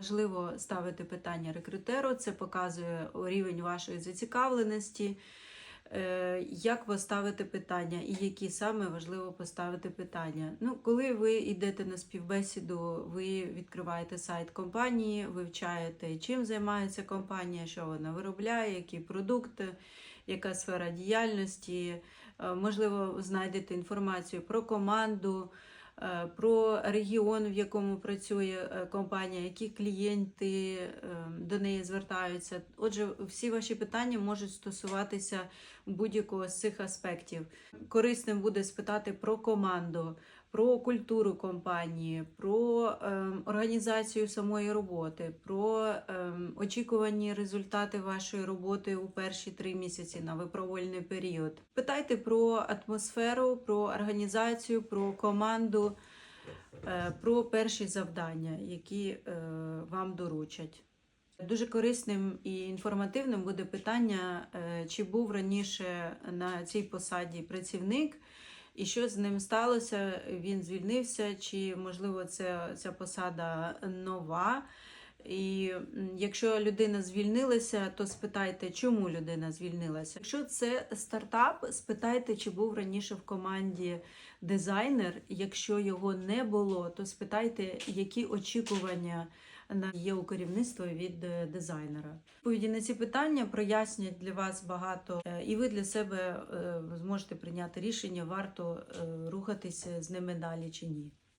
Важливо ставити питання рекрутеру, це показує рівень вашої зацікавленості. Е, Як ви ставите питання і які саме важливо поставити питання? Ну, коли ви йдете на співбесіду, ви відкриваєте сайт компанії, вивчаєте, чим займається компанія, що вона виробляє, які продукти, яка сфера діяльності. Е, Можливо, знайдете інформацію про команду, про регіон, в якому працює е, компанія, які клієнти е, до неї звертаються. Отже, всі ваші питання можуть стосуватися будь-якого з цих аспектів. Корисним буде спитати про команду, про культуру компанії, про ем, організацію самої роботи, про ем, очікувані результати вашої роботи у перші три місяці на випробувальний період. Питайте про атмосферу, про організацію, про команду, е, про перші завдання, які е, вам доручать. Дуже корисним і інформативним буде питання, е, чи був раніше на цій посаді працівник, і що з ним сталося. Він звільнився, чи можливо це ця посада нова. І якщо людина звільнилася, то спитайте, чому людина звільнилася. Якщо це стартап, спитайте, чи був раніше в команді дизайнер. Якщо його не було, то спитайте, які очікування є у керівництва від е, дизайнера. Відповіді на ці питання прояснять для вас багато, е, і ви для себе е, зможете прийняти рішення, варто рухатися з ними далі чи ні.